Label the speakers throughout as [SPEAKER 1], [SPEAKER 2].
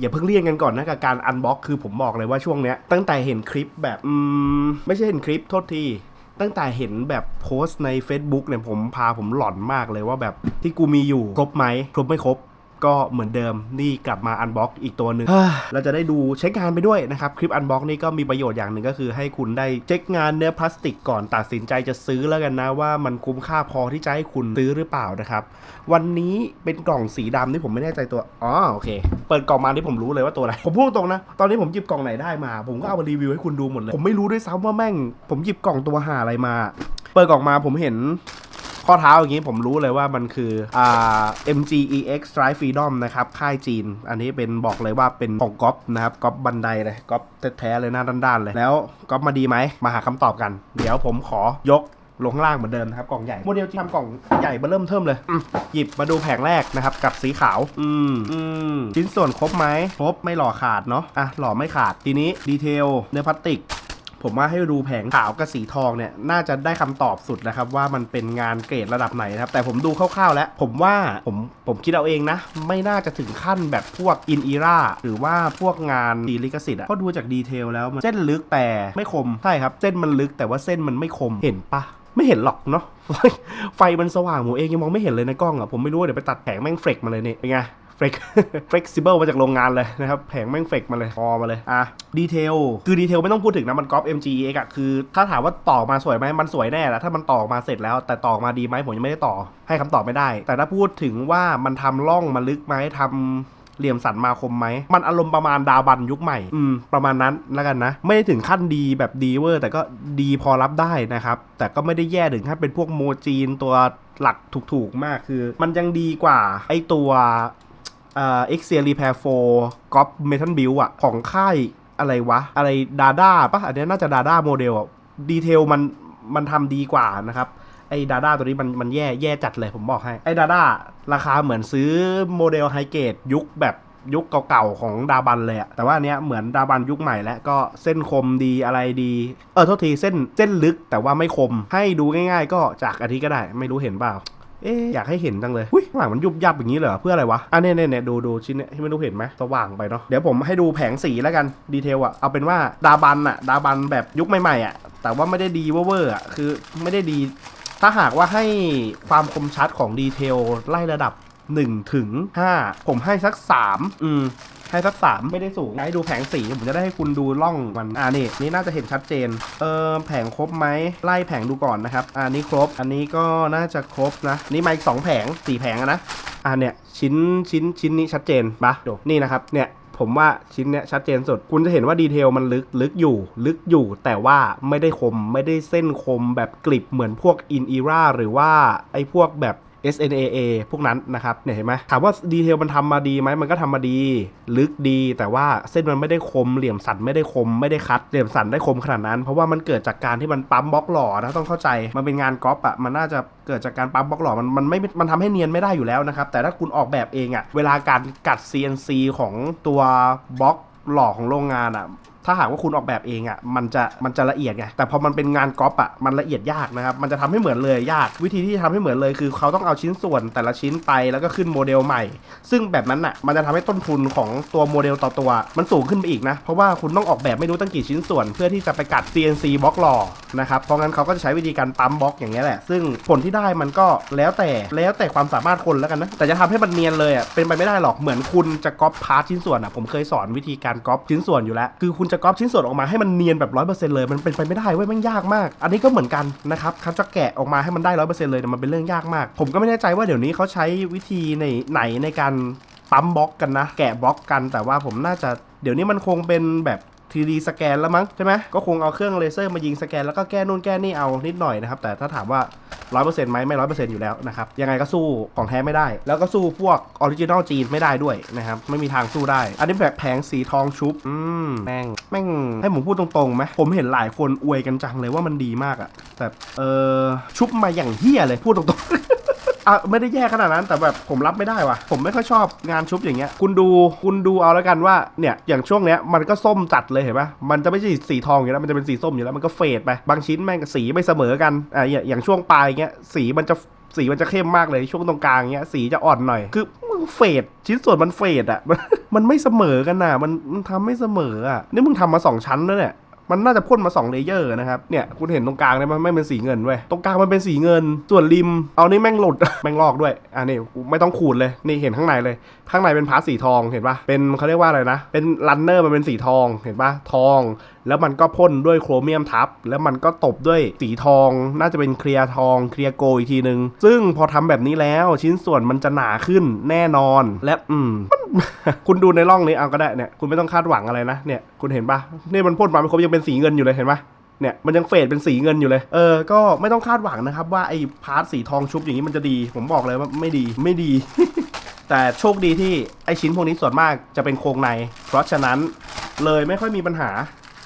[SPEAKER 1] อย่าเพิ่งเลี่ยงกันก่อนนะกับการอันบ็อกคือผมบอกเลยว่าช่วงเนี้ยตั้งแต่เห็นคลิปแบบอืมไม่ใช่เห็นคลิปโทษทีตั้งแต่เห็นแบบโพสต์ใน Facebook เนี่ยผมพาผมหลอนมากเลยว่าแบบที่กูมีอยู่ครบไหมครบไม่ครบ ก็เหมือนเดิมนี่กลับมาอันบ็อกอีกตัวหนึ่งเราจะได้ดูเช็คงานไปด้วยนะครับ คลิปอันบ็อกนี่ก็มีประโยชน์อย่างหนึ่งก็คือให้คุณได้เช็คงานเนื้อพลาสติกก่อนตัดสินใจจะซื้อแล้วกันนะว่ามันคุ้มค่าพอที่จะให้คุณซื้อหรือเปล่านะครับ วันนี้เป็นกล่องสีดำที่ผมไม่แน่ใจตัวอ๋อโอเค เปิดกล่องมาที่ผมรู้เลยว่าตัวอะไรผมพูดตรงนะตอนนี้ผมหยิบกล่องไหนได้มา ผมก็เอามารีวิวให้คุณดูหมดเลยผมไม่รู้ด้วยซ้ำว่าแม่ง ผมหยิบกล่องตัวหาอะไรมา เปิดกล่องมาผมเห็น ข้อเท้าอย่างนี้ผมรู้เลยว่ามันคืออ่า MGEX Strike Freedom นะครับค่ายจีน อันนี้เป็นบอกเลยว่าเป็นของก๊อปนะครับก๊อปบันไดเลยก๊อปแท้ๆเลยหน้าด้านๆเลยแล้วก๊อปมาดีไหมมาหาคำตอบกัน เดี๋ยวผมขอยกลงข้างล่างเหมือนเดิมนะครับกล่องใหญ่โมเดลที่ทำกล่องใหญ่มาเริ่มเทิมเลยหยิบมาดูแผงแรกนะครับ กับสีขาว อืมอืมชิ้นส่วนครบไหมครบไม่หล่อขาดเนาะอะหล่อไม่ขาดทีนี้ดีเทลเนื้อพลาสติก ผมว่าให้ดูแผงขาวกับสีทองเนี่ยน่าจะได้คำตอบสุดนะครับว่ามันเป็นงานเกรดระดับไหนนะครับแต่ผมดูคร่าวๆแล้ว ผมว่าผมผมคิดเอาเองนะ ไม่น่าจะถึงขั้นแบบพวกอินอีราหรือว่าพวกงานดีลิขสิทธิ์อะก็ดูจากดีเทลแล้วมันเส้นลึกแต่ไม่คมใช่ครับ เส้นมันลึกแต่ว่าเส้นมันไม่คมเห็นปะไม่เห็นหรอกเนาะไฟมันสว่างผมเองยังมองไม่เห็นเลยในกล้องอะผมไม่รู้เดี๋ยวไปตัดแผงแม่งเฟรกมาเลยเนี่ยเป็นไง เฟกเฟกซิเบิลมาจากโรงงานเลยนะครับ แผงแม่งเฟกมาเลยพอมาเลย อะ ดีเทล คือดีเทลไม่ต้องพูดถึงนะ มันก๊อป MGX อะคือ ถ้าถามว่าต่อมาสวยไหมมันสวยแน่แหละถ้ามันต่อมาเสร็จแล้ว แต่ต่อมาดีไหมผมยังไม่ได้ต่อ ให้คำตอบไม่ได้ แต่ถ้าพูดถึงว่ามันทำร่องมาลึกไหมทำเหลี่ยมสันมาคมไหม มันอารมณ์ประมาณดาวบันยุคใหม่ อืม ประมาณนั้นแล้วกันนะ ไม่ได้ถึงขั้นดีแบบดีเวอร์ แต่ก็ดีพอรับได้นะครับ แต่ก็ไม่ได้แย่ถึงขั้นเป็นพวกโมจีนตัวหลักถูกๆมากคือ มันยังดีกว่าไอตัว เอ่อ x c e Repair 4 g o p Metal Build อะของค่ายอะไรวะ อะไรดาด้าปะอันนี้น่าจะดาด้าโมเดลอะดีเทลมันมันทำดีกว่านะครับ ไอ้ดาด้าตัวนี้มันมันแย่แย่จัดเลยผมบอกให้ ไอ้ดาด้าราคาเหมือนซื้อโมเดลไฮเกรดยุคแบบยุคเก่าๆของดาบันเลยอะแต่ว่าอันเนี้ยเหมือนดาบันยุคใหม่แล้วก็เส้นคมดีอะไรดี เออโทษทีเส้นเส้นลึกแต่ว่าไม่คม ให้ดูง่าย ๆ ก็จากอาทิตย์ก็ได้ ไม่รู้เห็นเปล่า เอ๊ะอยากให้เห็นจังเลยอุ้ยข้างหลังมันยุบยับอย่างนี้เลยเหรอเพื่ออะไรวะอะเนี่ยเนี่ยเนี่ยดูดูชิ้นเนี้ยที่ไม่รู้เห็นไหมสว่างไปเนาะเดี๋ยวผมให้ดูแผงสีแล้วกันดีเทลอะเอาเป็นว่าดาบันอะดาบันแบบยุคใหม่ๆอะแต่ว่าไม่ได้ดีเวอร์ๆอะคือไม่ได้ดี ถ้าหากว่าให้ความคมชัดของดีเทลไล่ระดับ1ถึง5ผมให้สัก 3 อืม ให้สัก3ไม่ได้สูงให้ดูแผงสีผมจะได้ให้คุณดูร่องมันอ่านี่นี่น่าจะเห็นชัดเจนเออแผงครบไหมไล่แผงดูก่อนนะครับอ่านี่ครบ อันนี้ก็น่าจะครบนะ นี่มาอีก2แผง4แผงนะอ่าเนี่ยชิ้นชิ้นชิ้นนี้ชัดเจนปะดูนี่นะครับเนี่ยผมว่าชิ้นเนี้ยชัดเจนสุด คุณจะเห็นว่าดีเทลมันลึกลึกอยู่ ลึกอยู่ แต่ว่าไม่ได้คมไม่ได้เส้นคมแบบกริบเหมือนพวกอินอีราหรือว่าไอ้พวกแบบ SNAA พวกนั้นนะครับเนี่ยเห็นไหมถามว่าดีเทลมันทำมาดีไหมมันก็ทำมาดี ลึกดี แต่ว่าเส้นมันไม่ได้คมเหลี่ยมสันไม่ได้คมไม่ได้คัดเหลี่ยมสันได้คมขนาดนั้น เพราะว่ามันเกิดจากการที่มันปั๊มบล็อกหล่อนะต้องเข้าใจมันเป็นงานก๊อปอะมันน่าจะเกิดจากการปั๊มบล็อกหล่อมันมันไม่มันทำให้เนียนไม่ได้อยู่แล้วนะครับแต่ถ้าคุณออกแบบเองอะเวลาการกัด CNC ของตัวบล็อกหล่อของโรงงานอะ ถ้าหากว่าคุณออกแบบเองอะ่ะมันจะมันจะละเอียดไงแต่พอมันเป็นงานก๊อปอะ่ะมันละเอียดยากนะครับมันจะทำให้เหมือนเลยยาก วิธีที่จะทำให้เหมือนเลยคือเขาต้องเอาชิ้นส่วนแต่ละชิ้นไปแล้วก็ขึ้นโมเดลใหม่ ซึ่งแบบนั้นอะมันจะทำให้ต้นทุนของตัวโมเดลต่อตัว มันสูงขึ้นไปอีกนะเพราะว่าคุณต้องออกแบบไม่รู้ตั้งกี่ชิ้นส่วน เพื่อที่จะไปกัด CNC บล็อกหล่อนะครับเพราะงั้นเขาก็จะใช้วิธีการปั๊มบล็อกอย่างนี้ยแหละ ซึ่งผลที่ได้มันก็แล้วแต่แล้วแต่ความสามารถคนแล้วกันนะแต่จะทำให้มันเนียนเลยอะเป็นไปไม่ได้หรอกเหมือนคุณจะก๊อปพาร์ทชิ้นส่วนอะผมเคยสอนวิธีการก๊อปชิ้นส่วนอยู่แล้วคือคุณจะก๊อปชิ้นส่วนออกมาให้มันเนียนแบบร้อยเปอร์เซ็นต์เลยมันเป็นไปไม่ได้เว้ยมันยากมาก อันนี้ก็เหมือนกันนะครับเขาจะแกะออกมาให้มันได้ร้อยเปอร์เซ็นต์เลยเนี่ยมันเป็นเรื่องยากมาก ผมก็ไม่แน่ใจว่าเดี๋ยวนี้เขาใช้วิธีในไหนในการปั๊มบล็อกกันนะ แกะบล็อกกันแต่ว่าผมน่าจะเดี๋ยวนี้มันคงเป็นแบบ 3D สแกนแล้วมั้งใช่ไหมก็คงเอาเครื่องเลเซอร์มายิงสแกนแล้วก็แก้นู่นแก้นี่เอานิดหน่อยนะครับแต่ถ้าถามว่า100%ไหมไม่100%อยู่แล้วนะครับยังไงก็สู้ของแท้ไม่ได้ แล้วก็สู้พวกออริจินอลจีนไม่ได้ด้วยนะครับไม่มีทางสู้ได้ อันนี้แบบแผงสีทองชุบอืมแม่งแม่งให้ผมพูดตรงๆไหมผมเห็นหลายคนอวยกันจังเลยว่ามันดีมากอะแต่เออชุบมาอย่างเฮี้ยเลยพูดตรงๆ อะไม่ได้แย่ขนาดนั้นแต่แบบผมรับไม่ได้ว่ะ ผมไม่ค่อยชอบงานชุบอย่างเงี้ย คุณดูคุณดูเอาแล้วกันว่าเนี่ยอย่างช่วงเนี้ยมันก็ส้มจัดเลยเห็นปะมันจะไม่ใช่สีทองอยู่แล้วมันจะเป็นสีส้มอยู่แล้วมันก็เฟดไปบางชิ้นแม่งสีไม่เสมอกันอะอย่างอย่างช่วงปลายเงี้ยสีมันจะสีมันจะเข้มมากเลยช่วงตรงกลางเงี้ยสีจะอ่อนหน่อยคือมึงเฟดชิ้นส่วนมันเฟดอะมันไม่เสมอกันน่ะ มันมันทำไม่เสมออะนี่มึงทำมาสองชั้นแล้วเนี่ย มันน่าจะพ่นมา2เลเยอร์นะครับ เนี่ยคุณเห็นตรงกลางเนี่ยมันไม่เป็นสีเงินเว้ย ตรงกลางมันเป็นสีเงิน ส่วนริม เอานี่แม่งหลุด แม่งลอกด้วย อ่านี่ไม่ต้องขูดเลย นี่เห็นข้างในเลย ข้างในเป็นพาร์ทสีทอง เห็นปะเป็นเขาเรียกว่าอะไรนะ เป็นรันเนอร์มันเป็นสีทอง เห็นปะทอง แล้วมันก็พ่นด้วยโครเมียมทับ แล้วมันก็ตบด้วยสีทอง น่าจะเป็นเคลียร์ทอง เคลียร์โกอีกทีนึง ซึ่งพอทำแบบนี้แล้วชิ้นส่วนมันจะหนาขึ้นแน่นอน และอืมคุณดูในร่องนี้เอาก็ได้เนี่ย คุณไม่ต้องคาดหวังอะไรนะ เนี่ย คุณเห็นปะนี่มันพ่นมาไม่ครบยังเป็นสีเงินอยู่เลยเห็นปะเนี่ยมันยังเฟดเป็นสีเงินอยู่เลย เออ ก็ไม่ต้องคาดหวังนะครับว่าไอ้พาร์ทสีทองชุบอย่างนี้มันจะดี ผมบอกเลยว่าไม่ดีไม่ดี แต่โชคดีที่ไอชิ้นพวกนี้ส่วนมากจะเป็นโครงใน เพราะฉะนั้นเลยไม่ค่อยมีปัญหา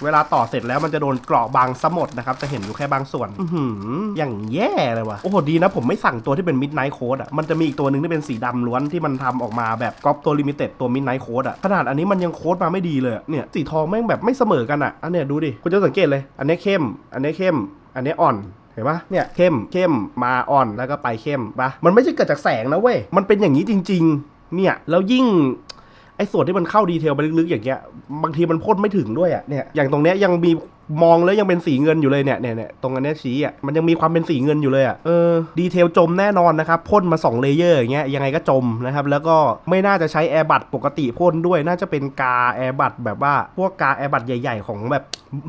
[SPEAKER 1] เวลาต่อเสร็จแล้วมันจะโดนเกราะบางซะหมดนะครับ จะเห็นอยู่แค่บางส่วนอือหืออย่างแย่เลยว่ะ โอ้โห ดีนะผมไม่สั่งตัวที่เป็นมิดไนท์โค้ดอะ มันจะมีอีกตัวหนึ่งที่เป็นสีดำล้วนที่มันทำออกมาแบบก๊อปตัวลิมิเต็ดตัวมิดไนท์โค้ดอะ ขนาดอันนี้มันยังโค้ดมาไม่ดีเลยอะเนี่ย สีทองแม่งแบบไม่เสมอกันอะ อันเนี้ยดูดิ คุณจะสังเกตเลย อันนี้เข้ม อันนี้เข้ม อันนี้อ่อนเห็นปะเนี่ยเข้มเข้มมาอ่อนแล้วก็ไปเข้มปะมันไม่ใช่เกิดจากแสงนะเว้ย มันเป็นอย่างนี้จริง ๆ เนี่ยแล้วยิ่ง ไอ้ส่วนที่มันเข้าดีเทลไปลึกๆอย่างเงี้ยบางทีมันพ่นไม่ถึงด้วยอะเนี่ยอย่างตรงเนี้ยยังมีมองแล้วยังเป็นสีเงินอยู่เลยเนี่ยเนี่ยเนี่ยตรงอันเนี้ยชี้อะมันยังมีความเป็นสีเงินอยู่เลยอะเออดีเทลจมแน่นอนนะครับพ่นมา2เลเยอร์อย่างเงี้ยยังไงก็จมนะครับแล้วก็ไม่น่าจะใช้แอร์บัตปกติพ่นด้วยน่าจะเป็นกาแอร์บัตแบบว่าพวกกาแอร์บัตใหญ่ ๆ ของแบบ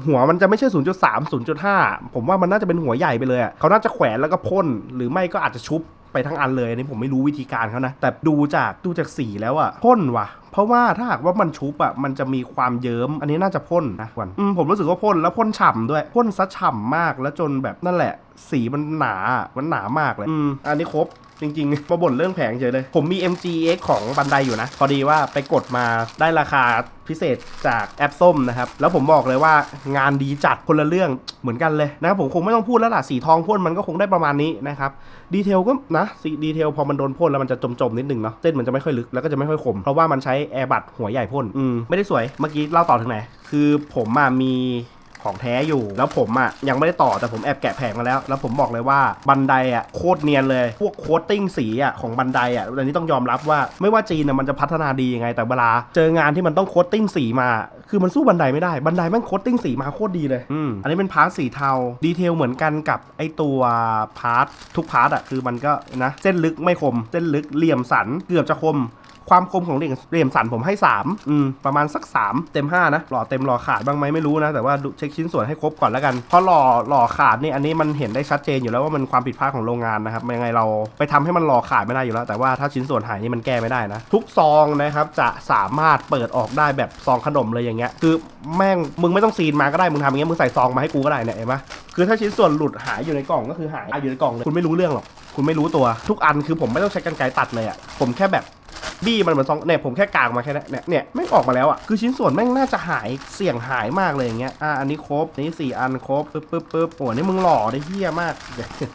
[SPEAKER 1] หัวมันจะไม่ใช่ 0.3 0.5 ผมว่ามันน่าจะเป็นหัวใหญ่ไปเลยอะเขาน่าจะแขวนแล้วก็พ่นหรือไม่ก็อาจจะชุบไปทั้งอันเลยอันนี้ผมไม่รู้วิธีการเขานะแต่ดูจากดูจากสีแล้วอะพ่นว่ะ เพราะว่าถ้าหากว่ามันชุบอะมันจะมีความเยิ้มอันนี้น่าจะพ่นนะวันอืมผมรู้สึกว่าพ่นแล้วพ่นฉ่ำด้วยพ่นซะฉ่ำมากแล้วจนแบบนั่นแหละ สีมันหนาอะมันหนามากเลยอืมอันนี้ครบจริงๆมาบ่นเรื่องแผงเฉยเลย ผมมี MGX ของบันไดอยู่นะ พอดีว่าไปกดมาได้ราคาพิเศษจากแอปส้มนะครับ แล้วผมบอกเลยว่างานดีจัดคนละเรื่องเหมือนกันเลยนะครับผมคงไม่ต้องพูดแล้วล่ะ สีทองพ่นมันก็คงได้ประมาณนี้นะครับ ดีเทลก็นะสีดีเทลพอมันโดนพ่นแล้วมันจะจมๆนิดนึงเนาะเส้นมันจะไม่ค่อยลึกแล้วก็จะไม่ค่อยคมเพราะว่ามันใช้แอร์บัตหัวใหญ่พ่นอืม ไม่ได้สวยเมื่อกี้เล่าต่อถึงไหน คือผมอะมีของแท้อยู่ แล้วผมอะยังไม่ได้ต่อแต่ผมแอบแกะแผงมาแล้ว แล้วผมบอกเลยว่าบันไดอะโคตรเนียนเลย พวกโคตติ้งสีอะของบันไดอะอันนี้ต้องยอมรับว่าไม่ว่าจีนอะมันจะพัฒนาดียังไง แต่เวลาเจองานที่มันต้องโคตติ้งสีมา คือมันสู้บันไดไม่ได้บันไดแม่งโคตติ้งสีมาโคตรดีเลย อืม อันนี้เป็นพาร์ทสีเทาดีเทลเหมือนกันกับไอตัวพาร์ททุกพาร์ทอะคือมันก็นะเส้นลึกไม่คม เส้นลึกเหลี่ยมสันเกือบจะคม ความคมของเหลี่ยมเหลี่ยมสันผมให้ 3 อืม ประมาณสัก 3 เต็ม 5 นะ หล่อเต็มหล่อขาดบ้างไหมไม่รู้นะ แต่ว่าดูเช็คชิ้นส่วนให้ครบก่อนแล้วกัน เพราะหล่อหล่อขาดนี่อันนี้มันเห็นได้ชัดเจนอยู่แล้วว่ามันความผิดพลาดของโรงงานนะครับยังไงเราไปทำให้มันหล่อขาดไม่ได้อยู่แล้ว แต่ว่าถ้าชิ้นส่วนหายนี่มันแก้ไม่ได้นะ ทุกซองนะครับจะสามารถเปิดออกได้แบบซองขนมเลยอย่างเงี้ย คือแม่งมึงไม่ต้องซีนมาก็ได้มึงทำอย่างเงี้ยมึงใส่ซองมาให้กูก็ได้เนี่ยเห็นปะคือถ้าชิ้นส่วนหลุดหายอยู่ในกล่องก็คือหายอยู่ในกล่องเลยคุณไม่รู้เรื่องหรอกคุณไม่รู้ตัวทุกอันคือผมไม่ต้องใช้กรรไกรตัดเลยอะผมแค่แบบ บี้มันเหมือนซองเนี่ยผมแค่กางมาแค่นั้นเนี่ยเนี่ยไม่ออกมาแล้วอะคือชิ้นส่วนแม่งน่าจะหายเสี่ยงหายมากเลยอย่างเงี้ยอะอันนี้ครบนี้สี่อันครบปึ๊บปึ๊บปึ๊บโอ้นี่มึงหล่อได้เฮี้ยมาก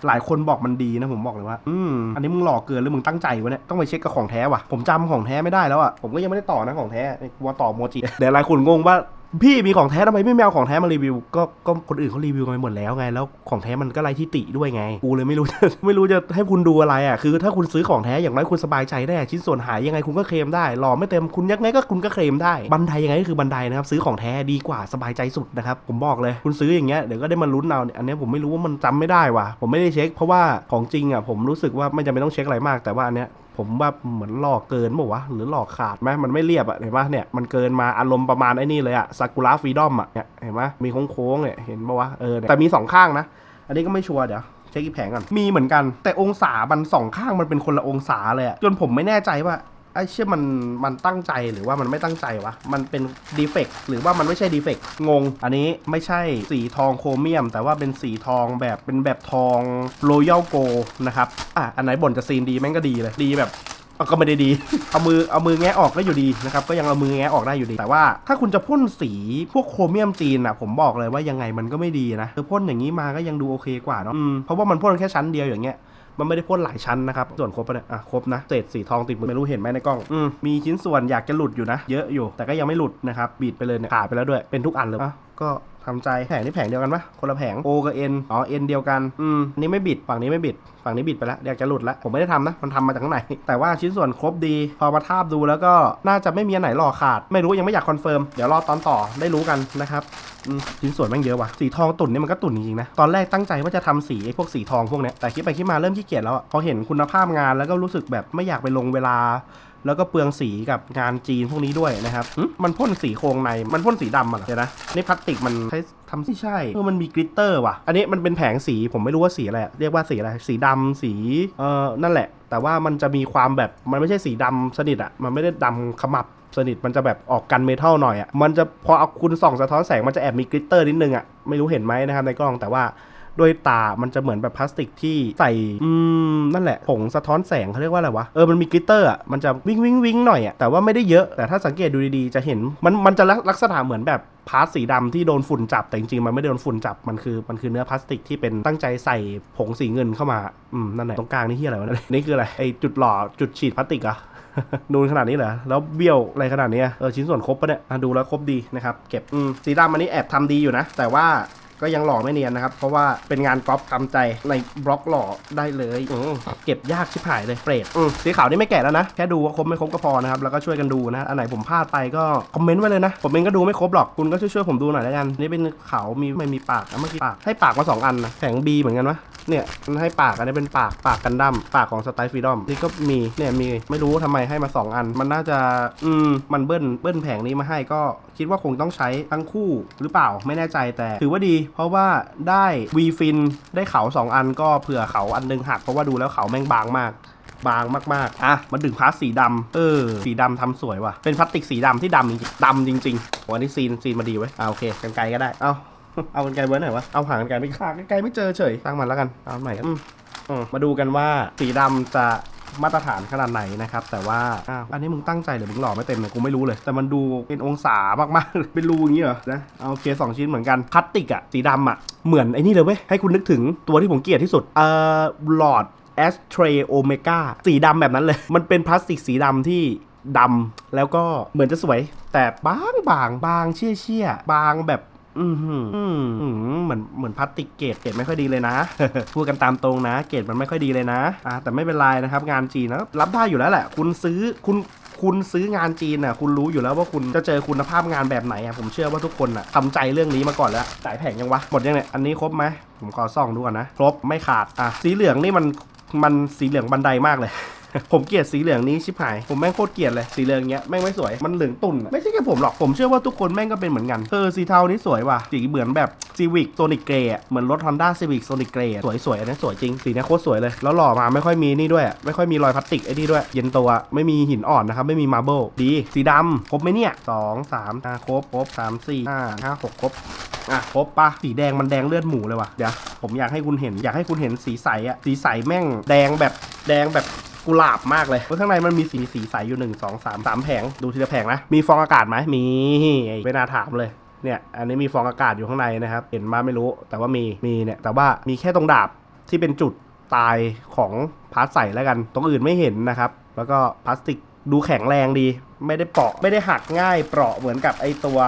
[SPEAKER 1] หลายคนบอกมันดีนะผมบอกเลยว่าอืมอันนี้มึงหล่อเกินหรือมึงตั้งใจวะเนี่ยต้องไปเช็คกับของแท้ว่ะผมจำของแท้ไม่ได้แล้วอะผมก็ยังไม่ได้ต่อนะของแท้กลัวต่อโมจิเดี๋ยวหลายคนงงว่า พี่มีของแท้ทำไมไม่เอาของแท้มารีวิว ก็ก็คนอื่นเขารีวิวกันไปหมดแล้วไง แล้วของแท้มันก็ไรที่ติด้วยไง กูเลยไม่รู้จะไม่รู้จะให้คุณดูอะไรอะ คือถ้าคุณซื้อของแท้อย่างน้อยคุณสบายใจได้ ชิ้นส่วนหายยังไงคุณก็เคลมได้หล่อไม่เต็มคุณยังไงก็คุณก็เคลมได้ บันไดยังไงก็คือบันไดนะครับ ซื้อของแท้ดีกว่าสบายใจสุดนะครับ ผมบอกเลย คุณซื้ออย่างเงี้ยเดี๋ยวก็ได้มาลุ้นเอาอันนี้ผมไม่รู้ว่ามันจำไม่ได้ว่ะ ผมไม่ได้เช็ค เพราะว่าของจริงอะผมรู้สึกว่าไม่จำเป็นต้องเช็คอะไรมากแต่ว่าอันเนี้ย ผมว่าเหมือนหลอกเกินบอกวะหรือหลอกขาดไหมมันไม่เรียบอะเห็นปะเนี่ยมันเกินมาอารมณ์ประมาณไอ้นี่เลยอะซากุระฟรีดอมอะเนี่ยเห็นปะมีโค้งๆเนี่ยเห็นปะวะเออแต่มีสองข้างนะ อันนี้ก็ไม่ชัวร์เดี๋ยวเช็คอีกแผงก่อนมีเหมือนกัน แต่องศามันสองข้างมันเป็นคนละองศาเลยอะจนผมไม่แน่ใจว่า ไอ้เชื่อมันมันตั้งใจหรือว่ามันไม่ตั้งใจวะ มันเป็นดีเฟกหรือว่ามันไม่ใช่ดีเฟกงง อันนี้ไม่ใช่สีทองโครเมียม แต่ว่าเป็นสีทองแบบเป็นแบบทองโรยัลโกนะครับ อะ อันไหนบ่นจะซีนดีแม่งก็ดีเลย ดีแบบเอาก็ไม่ได้ดี เอามือเอามือแงะออกก็อยู่ดีนะครับ ก็ยังเอามือแงะออกได้อยู่ดี แต่ว่าถ้าคุณจะพ่นสีพวกโครเมียมจีนอะ ผมบอกเลยว่ายังไงมันก็ไม่ดีนะคือพ่นอย่างนี้มาก็ยังดูโอเคกว่าเนาะเพราะว่ามันพ่นแค่ชั้นเดียวอย่างเงี้ย มันไม่ได้พ่นหลายชั้นนะครับ ส่วนครบปะเนี่ยอะครบนะเศษสีทองติดมือไม่รู้เห็นไหมในกล้องอืมมีชิ้นส่วนอยากจะหลุดอยู่นะ เยอะอยู่แต่ก็ยังไม่หลุดนะครับบีดไปเลยเนี่ยขาดไปแล้วด้วยเป็นทุกอันเลยอะก็ ทำใจแผงนี่แผงเดียวกันปะคนละแผง O กับ N อ๋อ N เดียวกัน อืมอันนี้ไม่บิด ฝั่งนี้ไม่บิด ฝั่งนี้บิดไปแล้วอยากจะหลุดแล้วผมไม่ได้ทำนะ มันทำมาจากข้างในแต่ว่าชิ้นส่วนครบดี พอมาทาบดูแล้วก็น่าจะไม่มีอันไหนหล่อขาด ไม่รู้ยังไม่อยากคอนเฟิร์ม เดี๋ยวรอตอนต่อได้รู้กันนะครับอืมชิ้นส่วนแม่งเยอะว่ะ สีทองตุ่นนี่มันก็ตุ่นจริงๆนะ ตอนแรกตั้งใจว่าจะทำสีพวกสีทองพวกเนี้ย แต่คิดไปคิดมาเริ่มขี้เกียจแล้วอะพอเห็นคุณภาพงานแล้วก็รู้สึกแบบไม่อยากไปลงเวลา แล้วก็เปลืองสีกับงานจีนพวกนี้ด้วยนะครับมันพ่นสีโครงในมันพ่นสีดำอะเหรอเดี๋ยวนะนี่พลาสติกมันใช้ทำที่ใช่เออมันมีกริตเตอร์ว่ะ อันนี้มันเป็นแผงสีผมไม่รู้ว่าสีอะไรเรียกว่าสีอะไรสีดำสีเอ่อนั่นแหละ แต่ว่ามันจะมีความแบบมันไม่ใช่สีดำสนิทอะมันไม่ได้ดำขมับสนิทมันจะแบบออกกันเมทัลหน่อยอะมันจะพอเอาคุณส่องสะท้อนแสงมันจะแอบมีกริตเตอร์นิดนึงอะไม่รู้เห็นไหมนะครับในกล้องแต่ว่า ด้วยตามันจะเหมือนแบบพลาสติกที่ใส่อืมนั่นแหละผงสะท้อนแสงเขาเรียกว่าอะไรวะเออมันมีกลิตเตอร์อะมันจะวิ่งวิ่งวิ่งหน่อยอะแต่ว่าไม่ได้เยอะแต่ถ้าสังเกตดูดีๆจะเห็นมันมันจะลักษณะเหมือนแบบพลาสสีดำที่โดนฝุ่นจับแต่จริงๆ มันไม่ได้โดนฝุ่นจับมันคือมันคือเนื้อพลาสติกที่เป็นตั้งใจใส่ผงสีเงินเข้ามาอืมนั่นแหละตรงกลางนี่ที่อะไรวะนี่คืออะไรไอจุดหล่อจุดฉีดพลาสติกอะนูนขนาดนี้เหรอ แล้วเบี้ยวอะไรขนาดนี้เออชิ้นส่วนครบปะเนี่ยดูแล้วครบดีนะครับ เก็บสีดำอันนี้แอบทำดีอยู่นะ แต่ว่า ก็ยังหล่อไม่เนียนนะครับ เพราะว่าเป็นงานก๊อปทำใจในบล็อกหล่อได้เลยอมเก็บยากชิบหายเลยเปรตอืมสีขาวนี่ไม่แก่แล้วนะ แค่ดูว่าครบไม่ครบก็พอนะครับ แล้วก็ช่วยกันดูนะ อันไหนผมพลาดไปก็คอมเมนต์ไว้เลยนะ ผมเองก็ดูไม่ครบหรอก คุณก็ช่วยๆผมดูหน่อยแล้วกัน นี่เป็นขาวมีไม่มีปากอะเมื่อกี้ปากให้ปากมาสองอันนะแผง B เหมือนกันวะเนี่ยมันให้ปากอันนี้เป็นปากปากกันดั้มปากของสไตล์ฟรีดอมนี่ก็มีเนี่ยมีไม่รู้ทำไมให้มา 2 อัน มันน่าจะอืมมันเบิ้ลเบิ้ลแผงนี้มาให้ก็คิดว่าคงต้องใช้ทั้งคู่หรือเปล่าไม่แน่ใจแต่ถือว่าดีเพราะว่าได้วีฟินได้เขา 2 อันก็เผื่อเขาอันหนึงหักเพราะว่าดูแล้วเขาแม่งบางมากบางมากๆ อะ มันดึงพลาสสีดำเออ สีดำทำสวยว่ะ เป็นพลาสติกสีดำที่ดำจริงดำจริงๆโหอันนี้ซีนซีนมาดีไว้อ่าโอเค กันไกลก็ได้ เอาเอากันไกลเบิร์นหนวะ เอาหางกันไกลไม่ขากันไกลไม่เจอเฉยตั้งมันแล้วกันเอาใหม่ครับอืมอืมมาดูกันว่าสีดำจะ มาตรฐานขนาดไหนนะครับ แต่ว่าอ้าวอันนี้มึงตั้งใจหรือมึงหล่อไม่เต็มเลยกูไม่รู้เลย แต่มันดูเป็นองศามากๆเลยเป็นรูอย่างนี้เหรอนะเอาโอเคสองชิ้นเหมือนกันพลาสติกอะสีดำอะเหมือนไอ้นี่เลยเว้ยให้คุณนึกถึงตัวที่ผมเกลียดที่สุดเอ่อหลอดแอสเทรโอเมกาสีดำแบบนั้นเลย มันเป็นพลาสติกสีดำที่ดำแล้วก็เหมือนจะสวย แต่บางบางบางเชี่ยเชี่ยบางแบบ อืมอืมเหมือนเหมือนพลาสติกเกรดเกรดไม่ค่อยดีเลยนะ พูดกันตามตรงนะ เกรดมันไม่ค่อยดีเลยนะอ่าแต่ไม่เป็นไรนะครับ งานจีนนะรับได้อยู่แล้วแหละ คุณซื้อคุณคุณซื้องานจีนน่ะคุณรู้อยู่แล้วว่าคุณจะเจอคุณภาพงานแบบไหนอะผมเชื่อว่าทุกคนอะทำใจเรื่องนี้มาก่อนแล้วจ่ายแผงยังวะหมดยังเนี่ยอันนี้ครบไหมผมขอส่องดูก่อนนะ ครบไม่ขาดอะสีเหลืองนี่มันมันสีเหลืองบันไดมากเลย ผมเกลียดสีเหลืองนี้ชิบหาย ผมแม่งโคตรเกลียดเลยสีเหลืองเงี้ยแม่งไม่สวยมันเหลืองตุ่นอะไม่ใช่แค่ผมหรอกผมเชื่อว่าทุกคนแม่งก็เป็นเหมือนกันเออสีเทานี้สวยว่ะสีเหมือนแบบซีวิกโซนิกเกรย์เหมือนรถ Honda Civic Sonic Grey อะสวยสวยอันนี้สวยจริงสีนี้โคตรสวยเลยแล้วหล่อมาไม่ค่อยมีนี่ด้วยไม่ค่อยมีรอยพลาสติกไอ้นี่ด้วย เย็นตัวไม่มีหินอ่อนนะครับไม่มีมาร์เบิลดีสีดำครบไหมเนี่ยสองสามอะครบครบสามสี่ห้าห้าหกครบอะครบปะสีแดงมันแดงเลือดหมูเลยว่ะเดี๋ยวผมอยากให้คุณเห็นอยากให้คุณเห็นสีใสอะสีใสแม่งแดงแบบแดงแบบ กุหลาบมากเลยเพราะข้างในมันมีสีสีใสอยู่หนึ่งสองสามสามแผงดูทีละแผงนะ มีฟองอากาศไหมมีไม่น่าถามเลยเนี่ย อันนี้มีฟองอากาศอยู่ข้างในนะครับ เห็นมาไม่รู้ แต่ว่ามี มีเนี่ย แต่ว่ามีแค่ตรงดาบที่เป็นจุดตายของพาร์ทใส่แล้วกัน ตรงอื่นไม่เห็นนะครับ แล้วก็พลาสติก ดูแข็งแรงดี ไม่ได้เปราะไม่ได้หักง่ายเปราะเหมือนกับไอตัว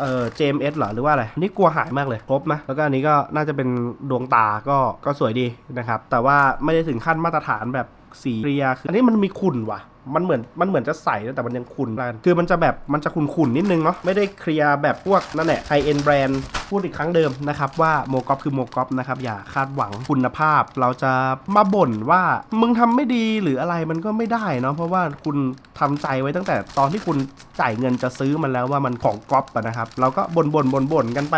[SPEAKER 1] เอ่อ JMS เหรอหรือว่าอะไรอันนี่กลัวหายมากเลยครบนะแล้วก็อันนี้ก็น่าจะเป็นดวงตาก็ก็สวยดีนะครับ แต่ว่าไม่ได้ถึงขั้นมาตรฐานแบบสีเรียคืออันนี้มันมีขุ่นว่ะ มันเหมือนมันเหมือนจะใสแต่มันยังขุ่นกันคือมันจะแบบมันจะขุ่นๆนิดนึงเนาะไม่ได้เคลียร์แบบพวกนั่นแหละไฮเอ็นแบรนด์พูดอีกครั้งเดิมนะครับว่าโมกอฟคือโมกอฟนะครับอย่าคาดหวังคุณภาพ เราจะมาบ่นว่ามึงทำไม่ดีหรืออะไรมันก็ไม่ได้เนาะเพราะว่าคุณทำใจไว้ตั้งแต่ตอนที่คุณจ่ายเงินจะซื้อมันแล้วว่ามันของก๊อปนะครับเราก็บ่นบ่นบ่นบ่นกันไป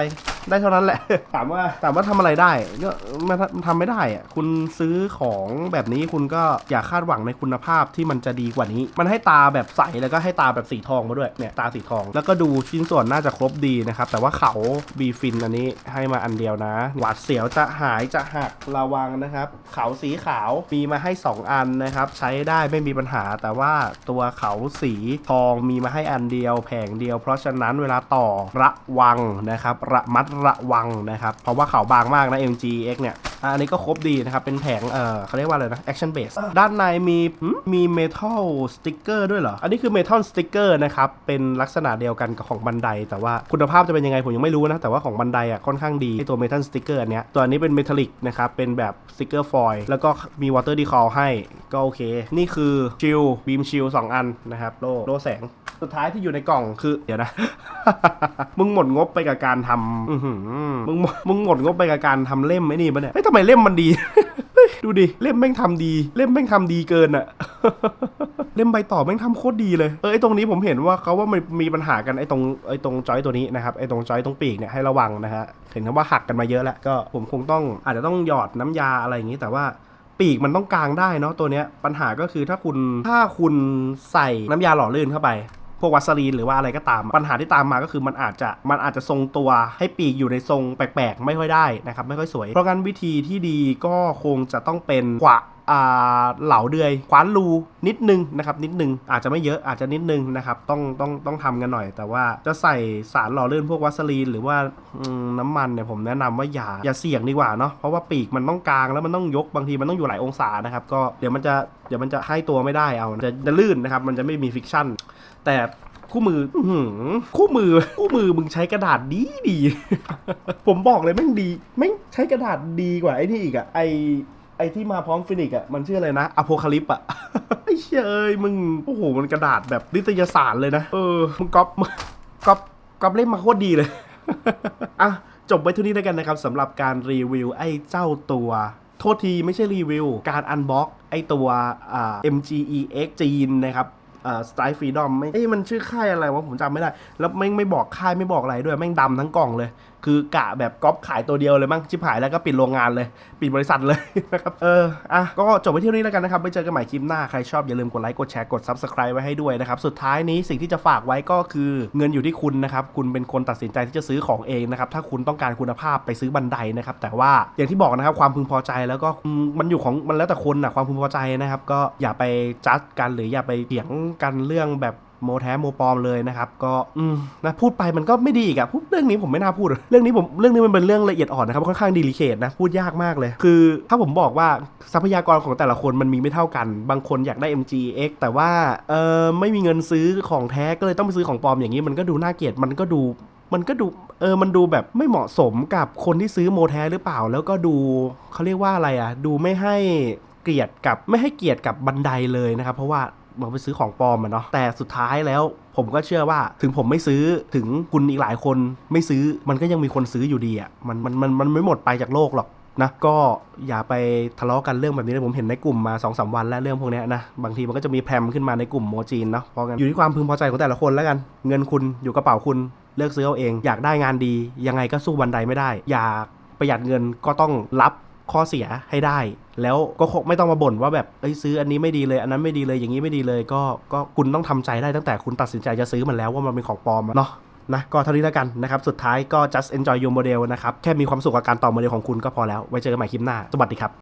[SPEAKER 1] ได้เท่านั้นแหละ ถามว่าถามว่าทำอะไรได้ก็มันทำไม่ได้อะคุณซื้อของแบบนี้คุณก็อย่าคาดหวังในคุณภาพที่มันจะดีกว่านี้ มันให้ตาแบบใสแล้วก็ให้ตาแบบสีทองมาด้วยเนี่ยตาสีทอง แล้วก็ดูชิ้นส่วนน่าจะครบดีนะครับแต่ว่าเขาบีฟินอันนี้ให้มาอันเดียวนะ หวาดเสียวจะหายจะหักระวังนะครับเขาสีขาวมีมาให้ 2 อันนะครับใช้ได้ไม่มีปัญหา แต่ว่าตัวเขาสีทองมีมาให้อันเดียวแผงเดียว เพราะฉะนั้นเวลาต่อระวังนะครับระมัดระวังนะครับเพราะว่าเขาบางมากนะ MGX เนี่ยอันนี้ก็ครบดีนะครับ เป็นแผง เออเขาเรียกว่าอะไรนะ Action Base ด้านในมีหืมทัลมี Metal Sticker ด้วยเหรอ อันนี้คือ Metal Sticker นะครับ เป็นลักษณะเดียวกันกับของบันได แต่ว่าคุณภาพจะเป็นยังไงผมยังไม่รู้นะ แต่ว่าของบันไดอะค่อนข้างดีไอตัว Metal Sticker อันเนี้ยตัวนี้เป็น Metallic นะครับ เป็นแบบ Sticker Foil แล้วก็มี Water Decal ให้ก็โอเค นี่คือชิลบีมชิลสองอันนะครับโลโลแสงสุดท้ายที่อยู่ในกล่องคือเดี๋ยวนะ มึงหมดงบไปกับการทำมึงมึงหมดงบไปกับการทำเล่มไอ้นี่ปะเนี่ยเฮ้ยทำไมเล่มมันดี ดูดิ เล่มแม่งทำดี เล่มแม่งทำดีเกินอะเล่มใบต่อแม่งทำโคตรดีเลยเออไอตรงนี้ผมเห็นว่าเขาว่ามันมีปัญหากันไอตรงไอตรงจอยตัวนี้นะครับไอตรงจอยตรงปีกเนี่ยให้ระวังนะฮะเห็นว่าหักกันมาเยอะแล้วก็ผมคงต้องอาจจะต้องหยอดน้ำยาอะไรอย่างนี้แต่ว่าปีกมันต้องกลางได้เนาะตัวเนี้ยปัญหาก็คือถ้าคุณถ้าคุณใส่น้ำยาหล่อลื่นเข้าไป พวกวัสลีนหรือว่าอะไรก็ตาม ปัญหาที่ตามมาก็คือมันอาจจะมันอาจจะทรงตัวให้ปีกอยู่ในทรงแปลกๆ ไม่ค่อยได้นะครับไม่ค่อยสวย เพราะงั้นวิธีที่ดีก็คงจะต้องเป็นขวา เหลาเดือยคว้านรูนิดนึงนะครับนิดนึงอาจจะไม่เยอะอาจจะนิดนึงนะครับต้องต้องต้องทำกันหน่อย แต่ว่าจะใส่สารหล่อลื่นพวกวัสลีนหรือว่าน้ำมันเนี่ยผมแนะนำว่าอย่าอย่าเสี่ยงดีกว่าเนาะเพราะว่าปีกมันต้องกลางแล้วมันต้องยกบางทีมันต้องอยู่หลายองศานะครับก็เดี๋ยวมันจะเดี๋ยวมันจะให้ตัวไม่ได้เอาจะจะลื่นนะครับมันจะไม่มีฟิกชั่น แต่คู่มืออื้อหือคู่มือ คู่มือมึงใช้กระดาษดีดี ผมบอกเลยแม่งดีแม่งใช้กระดาษดีกว่าไอ้นี่อีกอะไอ ไอที่มาพร้อมฟินิกอะมันชื่ออะไรนะอโพคาลิปอะไอ้เชยเอ้ยมึงโอ้โหมันกระดาษแบบนิตยสารเลยนะ เออมึงก๊อปก๊อปก๊อปเล่มมาโคตรดีเลยอะจบไว้เท่านี้แล้วกันนะครับสำหรับการรีวิวไอ้เจ้าตัวโทษทีไม่ใช่รีวิว การอันบ็อกไอ้ตัวอ่า MGEX จีนนะครับอ่า Strike Freedom ไม่เอ้มันชื่อค่ายอะไรวะผมจำไม่ได้ แล้วแม่งไม่บอกค่ายไม่บอกอะไรด้วย แม่งดำทั้งกล่องเลยคือกะแบบก๊อปขายตัวเดียวเลยมั้งชิบหายแล้วก็ปิดโรงงานเลย ปิดบริษัทเลยนะครับ เออ อะ ก็จบไว้ที่นี้แล้วกันนะครับ ไปเจอกันใหม่คลิปหน้า ใครชอบอย่าลืมกดไลค์ กดแชร์ กด Subscribe ไว้ให้ด้วยนะครับ สุดท้ายนี้สิ่งที่จะฝากไว้ก็คือเงินอยู่ที่คุณนะครับ คุณเป็นคนตัดสินใจที่จะซื้อของเองนะครับ ถ้าคุณต้องการคุณภาพไปซื้อบันไดนะครับ แต่ว่าอย่างที่บอกนะครับความพึงพอใจแล้วก็มมันอยู่ของมันแล้วแต่คนนะความพึงพอใจนะครับ ก็อย่าไปจัดกันหรืออย่าไปเถียงกันเรื่องแบบ โมแท้โมปลอมเลยนะครับก็อืมนะพูดไปมันก็ไม่ดีอีกอะเรื่องนี้ผมไม่น่าพูด เรื่องนี้ผมเรื่องนี้มันเป็นเรื่องละเอียดอ่อนนะครับค่อนข้างดีลิเคทนะพูดยากมากเลย คือถ้าผมบอกว่าทรัพยากรของแต่ละคนมันมีไม่เท่ากัน บางคนอยากได้ MGX แต่ว่าเออไม่มีเงินซื้อของแท้ก็เลยต้องไปซื้อของปลอมอย่างนี้มันก็ดูน่าเกลียดมันก็ดูมันก็ดูเออ มันดูแบบไม่เหมาะสมกับคนที่ซื้อโมแท้หรือเปล่า แล้วก็ดูเขาเรียกว่าอะไรอะดูไม่ให้เกลียดกับไม่ให้เกลียดกับบันไดเลยนะครับ เพราะว่า มันไปซื้อของปลอมอะเนาะแต่สุดท้ายแล้วผมก็เชื่อว่าถึงผมไม่ซื้อถึงคุณอีกหลายคนไม่ซื้อมันก็ยังมีคนซื้ออยู่ดีอะมันมันมันมันไม่หมดไปจากโลกหรอกนะก็อย่าไปทะเลาะกันเรื่องแบบนี้เลยผมเห็นในกลุ่มมา2อสวันแล้วเรื่องพวกนี้นะ บางทีมันก็จะมีแพรมขึ้นมาในกลุ่มโมจีนเนาะเพราะงั้นอยู่ที่ความพึงพอใจของแต่ละคนแล้วกัน เงินคุณอยู่กระเป๋าคุณเลือกซื้อเอาเอง อยากได้งานดี ยังไงก็สู้บันไดไม่ได้ อยากประหยัดเงินก็ต้องรับ ข้อเสียให้ได้ แล้วก็คงไม่ต้องมาบ่นว่าแบบเอ้ยซื้ออันนี้ไม่ดีเลย อันนั้นไม่ดีเลยอย่างนี้ไม่ดีเลย ก็ก็คุณต้องทำใจได้ตั้งแต่คุณตัดสินใจจะซื้อมันแล้วว่ามันเป็นของปลอมเนาะนะก็เท่านี้แล้วกันนะครับ สุดท้ายก็ just enjoy your model นะครับ แค่มีความสุขกับการต่อโมเดลของคุณก็พอแล้ว ไว้เจอกันใหม่คลิปหน้า สวัสดีครับ